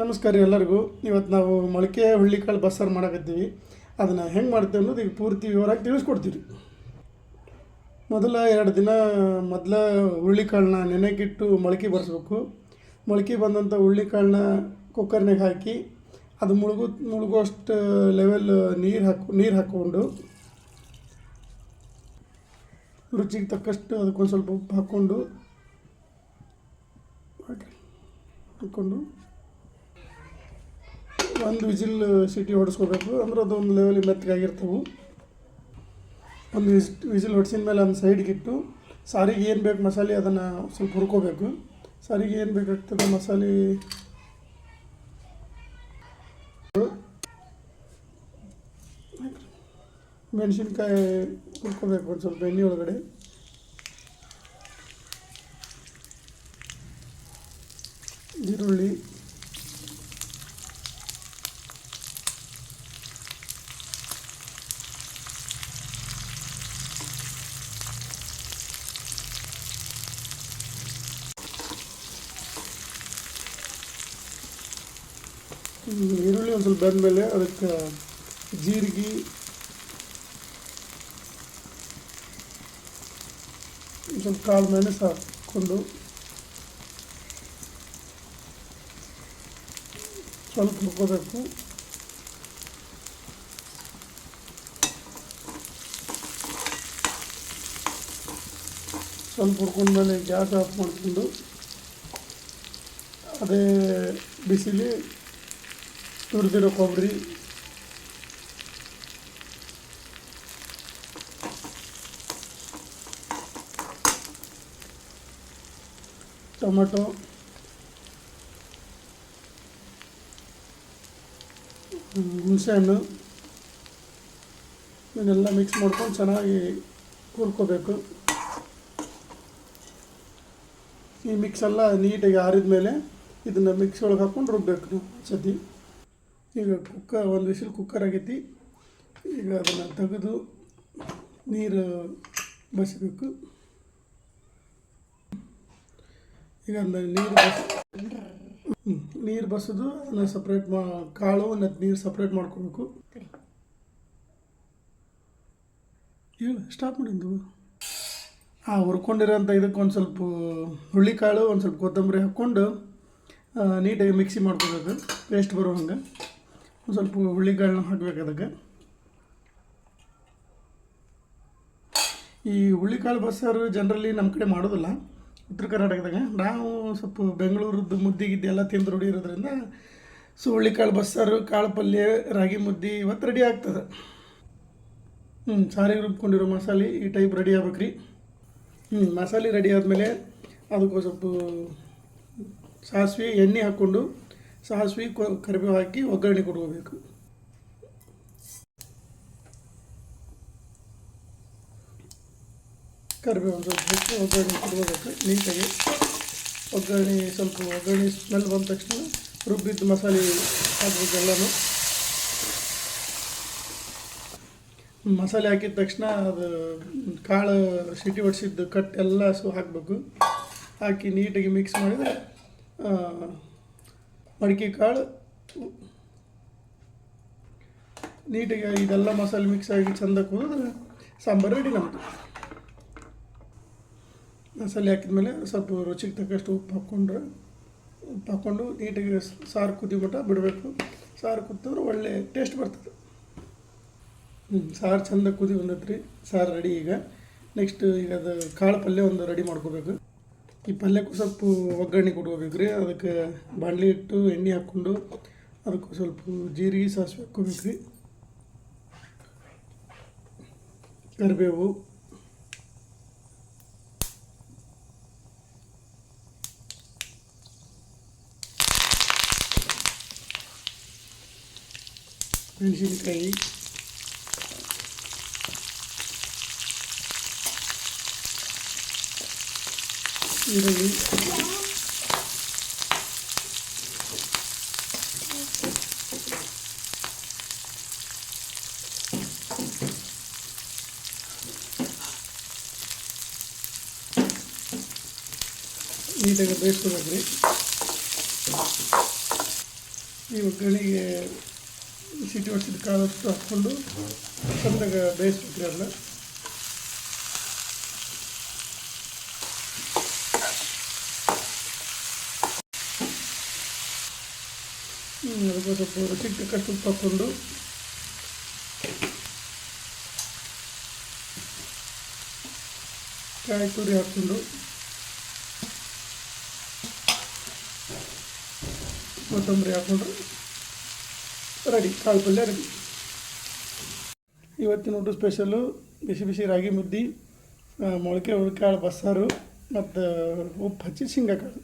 ನಮಸ್ಕಾರ ರೀ ಎಲ್ಲರಿಗೂ. ಇವತ್ತು ನಾವು ಮೊಳಕೆ ಹುಳ್ಳಿಕಾಳು ಬಸ್ಸಾರು ಮಾಡಕತ್ತೀವಿ. ಅದನ್ನು ಹೆಂಗೆ ಮಾಡ್ತೀವಿ ಅನ್ನೋದು ಈಗ ಪೂರ್ತಿ ವಿವರಾಗಿ ತಿಳಿಸ್ಕೊಡ್ತೀವಿ. ಮೊದಲ ಎರಡು ದಿನ ಮೊದಲ ಹುಳ್ಳಿಕಾಳನ್ನ ನೆನೆಗಿಟ್ಟು ಮೊಳಕೆ ಬರ್ಸ್ಬೇಕು. ಮೊಳಕೆ ಬಂದಂಥ ಹುಳ್ಳಿಕಾಳನ್ನ ಕುಕ್ಕರ್ನಾಗ ಹಾಕಿ ಅದು ಮುಳುಗು, ಮುಳುಗುವಷ್ಟು ಲೆವೆಲ್ ನೀರು ಹಾಕು, ನೀರು ಹಾಕ್ಕೊಂಡು ರುಚಿಗೆ ತಕ್ಕಷ್ಟು ಅದಕ್ಕೊಂದು ಸ್ವಲ್ಪ ಉಪ್ಪು ಹಾಕ್ಕೊಂಡು ಹಾಕಿ ಹಾಕ್ಕೊಂಡು ಒಂದು ವಿಜಿಲ್ ಸಿಟಿ ಹೊಡೆಸ್ಕೋಬೇಕು. ಅಂದ್ರೆ ಅದೊಂದು ಲೆವೆಲಿಗೆ ಮೆತ್ತಗಾಗಿರ್ತವೆ ಒಂದು ವಿಸ್ ವಿಜಿಲ್ ಹೊಡ್ಸಿದ ಮೇಲೆ ಒಂದು ಸೈಡ್ಗೆ ಇಟ್ಟು, ಸಾರಿಗೆ ಏನು ಬೇಕು ಮಸಾಲೆ ಅದನ್ನು ಸ್ವಲ್ಪ ಹುರ್ಕೋಬೇಕು. ಸಾರಿಗೆ ಏನು ಬೇಕಾಗ್ತದೆ ಮಸಾಲೆ? ಮೆಣಸಿನ್ಕಾಯಿ ಹುರ್ಕೋಬೇಕು ಒಂದು ಸ್ವಲ್ಪ ಎಣ್ಣೆ ಒಳಗಡೆ. ಈರುಳ್ಳಿ. ಈರುಳ್ಳಿ ಒಂದು ಸ್ವಲ್ಪ ಬೆಂದಮೇಲೆ ಅದಕ್ಕೆ ಜೀರಿಗೆ, ಒಂದ್ ಸ್ವಲ್ಪ ಕಾಳು ಮೆಣಸು ಹಾಕ್ಕೊಂಡು ಸ್ವಲ್ಪ ಹುರ್ಕೋಬೇಕು ಸ್ವಲ್ಪ ಹುರ್ಕೊಂಡ್ಮೇಲೆ ಗ್ಯಾಸ್ ಆಫ್ ಮಾಡಿಕೊಂಡು ಅದೇ ಬಿಸಿಲಿ ತುರಿದಿರೋ ಕೊಬ್ಬರಿ ಟೊಮೆಟೊ. ಹುಣಸೆಹಣ್ಣು. ಇದನ್ನೆಲ್ಲ ಮಿಕ್ಸ್ ಮಾಡ್ಕೊಂಡು ಚೆನ್ನಾಗಿ ಹುರ್ಕೋಬೇಕು. ಈ ಮಿಕ್ಸ್ ಎಲ್ಲ ನೀಟಾಗಿ ಆರಿದ ಮೇಲೆ ಇದನ್ನು ಮಿಕ್ಸ್ ಒಳಗೆ ಹಾಕ್ಕೊಂಡು ರುಬ್ಬಬೇಕು ಸತಿ ಈಗ ಕುಕ್ಕ ಒಂದು ವಿಸಿಲ್ ಕುಕ್ಕರ್ ಆಗೈತಿ. ಈಗ ಅದನ್ನು ತೆಗೆದು ನೀರು ಬಸಬೇಕು. ಈಗ ಅದನ್ನ ನೀರು ಬಸ್. ನೀರು ಬಸೋದು ಅದನ್ನು ಸಪ್ರೇಟ್ ಮಾ ಕಾಳು ಮತ್ತು ನೀರು ಸಪ್ರೇಟ್ ಮಾಡ್ಕೋಬೇಕು. ಹೇಳು ಸ್ಟಾಪ್ ಮಾಡಿದ್ದು ಹಾಂ ಹುರ್ಕೊಂಡಿರೋಂಥ ಇದಕ್ಕೆ ಒಂದು ಸ್ವಲ್ಪ ಹುಳ್ಳಿಕಾಳು ಒಂದು ಸ್ವಲ್ಪ ಕೊತ್ತಂಬರಿ ಹಾಕ್ಕೊಂಡು ನೀಟಾಗಿ ಮಿಕ್ಸಿ ಮಾಡ್ಕೊಬೇಕು. ಪೇಸ್ಟ್ ಬರೋ ಹಂಗೆ. ಸ್ವಲ್ಪ ಹುಳಿಗಳನ್ನ ಹಾಕ್ಬೇಕು ಅದಕ್ಕೆ. ಈ ಹುಳ್ಳಿಕಾಳು ಬಸ್ಸಾರು ಜನರಲಿ ನಮ್ಮ ಕಡೆ ಮಾಡೋದಿಲ್ಲ, ಉತ್ತರ ಕರ್ನಾಟಕದಾಗ. ನಾವು ಸ್ವಲ್ಪ ಬೆಂಗಳೂರದ್ದು ಮುದ್ದೆ ಗಿದ್ದೆ ಎಲ್ಲ ತಿಂದು ರೂಢಿ ಇರೋದ್ರಿಂದ ಸೊ ಹುಳ್ಳಿಕಾಳು ಬಸ್ಸಾರು, ಕಾಳು ಪಲ್ಯ, ರಾಗಿ ಮುದ್ದೆ ಇವತ್ತು ರೆಡಿ ಆಗ್ತದೆ. ಹ್ಞೂ ಸಾರಿಗೆ ರುಬ್ಕೊಂಡಿರೋ ಮಸಾಲೆ ಈ ಟೈಪ್ ರೆಡಿ ಆಗ್ಬೇಕು ರೀ ಹ್ಞೂ ಮಸಾಲೆ ರೆಡಿ ಆದಮೇಲೆ ಅದಕ್ಕೆ ಸ್ವಲ್ಪ ಸಾಸಿವೆ, ಎಣ್ಣೆ ಹಾಕ್ಕೊಂಡು ಸಾಸಿವೆ ಕರಿಬೇವು ಹಾಕಿ ಒಗ್ಗರಣೆ ಕೊಡ್ಕೋಬೇಕು ಕರಿಬೇವು ಸ್ವಲ್ಪ ಒಗ್ಗರಣೆ ಕೊಡ್ಕೋಬೇಕು ನೀಟಾಗಿ ಒಗ್ಗರಣೆ, ಸ್ವಲ್ಪ ಒಗ್ಗರಣೆ ಸ್ಮೆಲ್ ಬಂದ ತಕ್ಷಣ ರುಬ್ಬಿದ್ದು ಮಸಾಲೆ ಹಾಕ್ಬೇಕು ಎಲ್ಲನೂ ಮಸಾಲೆ ಹಾಕಿದ ತಕ್ಷಣ ಅದು ಕಾಳು ಸಿಟಿ ಒಡಿಸಿದ್ದು ಕಟ್ ಎಲ್ಲ ಸೊ ಹಾಕಬೇಕು. ಹಾಕಿ ನೀಟಾಗಿ ಮಿಕ್ಸ್ ಮಾಡಿದರೆ ಮಡಿಕೆ ಕಾಳು ನೀಟಾಗಿ ಇದೆಲ್ಲ ಮಸಾಲೆ ಮಿಕ್ಸ್ ಆಗಿ ಚಂದ ಕುದ್ರೆ ಸಾಂಬಾರು ರೆಡಿ ನಮ್ಮದು ಮಸಾಲೆ ಹಾಕಿದ್ಮೇಲೆ ಸ್ವಲ್ಪ ರುಚಿಗೆ ತಕ್ಕಷ್ಟು ಉಪ್ಪು ಹಾಕ್ಕೊಂಡ್ರೆ, ಉಪ್ಪು ಹಾಕ್ಕೊಂಡು ನೀಟಾಗಿ ಸಾರು ಕುದಿ ಮಟ್ಟ ಬಿಡಬೇಕು. ಸಾರು ಕುದಿದ್ರೆ ಒಳ್ಳೆ ಟೇಸ್ಟ್ ಬರ್ತದೆ. ಹ್ಞೂ ಸಾರು ಚಂದ ಕುದಿ ಬಂದೈತ್ರಿ, ಸಾರು ರೆಡಿ ಈಗ. ನೆಕ್ಸ್ಟ್ ಈಗ ಅದು ಕಾಳು ಪಲ್ಯ ಒಂದು ರೆಡಿ ಮಾಡ್ಕೋಬೇಕು. ಈ ಪಲ್ಯಕ್ಕೂ ಸ್ವಲ್ಪ ಒಗ್ಗರಣೆ ಕೊಡ್ಕೋಬೇಕು ರೀ ಅದಕ್ಕೆ ಬಾಣಲಿ ಇಟ್ಟು ಎಣ್ಣೆ ಹಾಕ್ಕೊಂಡು ಅದಕ್ಕೂ ಸ್ವಲ್ಪ ಜೀರಿಗೆ ಸಾಸಿವೆ ಹಾಕ್ಕೋಬೇಕು ರೀ ಕರಿಬೇವು ಮೆಣಸಿನ್ಕಾಯಿ ಈರುಳ್ಳಿ ನೀಟಾಗಿ ಬೇಯಿಸ್ಕೋಬೇಕು ರೀ ಈ ಒಗ್ಗರಣೆಗೆ ಸಿಟಿ ಹೊಡ್ಸಿದ ಕಾಳಷ್ಟು ಹಾಕ್ಕೊಂಡು ಚಂದಾಗ ಬೇಯಿಸ್ಬೇಕ್ರಿ ಅದನ್ನ ಅದಕ್ಕೆ ಸ್ವಲ್ಪ ರುಚಿಗೆ ತಕ್ಕಷ್ಟು ಉಪ್ಪು ಹಾಕ್ಕೊಂಡು. ಕಾಯಿ ತುರಿ ಹಾಕ್ಕೊಂಡು. ಕೊತ್ತಂಬರಿ ಹಾಕ್ಕೊಂಡ್ರೆ ರೆಡಿ ಕಾಳು ಪಲ್ಯ ರೆಡಿ. ಇವತ್ತಿನ ಊಟ ಸ್ಪೆಷಲು ಬಿಸಿ ಬಿಸಿ ರಾಗಿ ಮುದ್ದೆ ಮೊಳಕೆ ಹುಳ್ಕಾಳು ಬಸ್ಸಾರು, ಮತ್ತು ಉಪ್ಪು ಹಚ್ಚಿ ಶೇಂಗಾ ಕಾಳು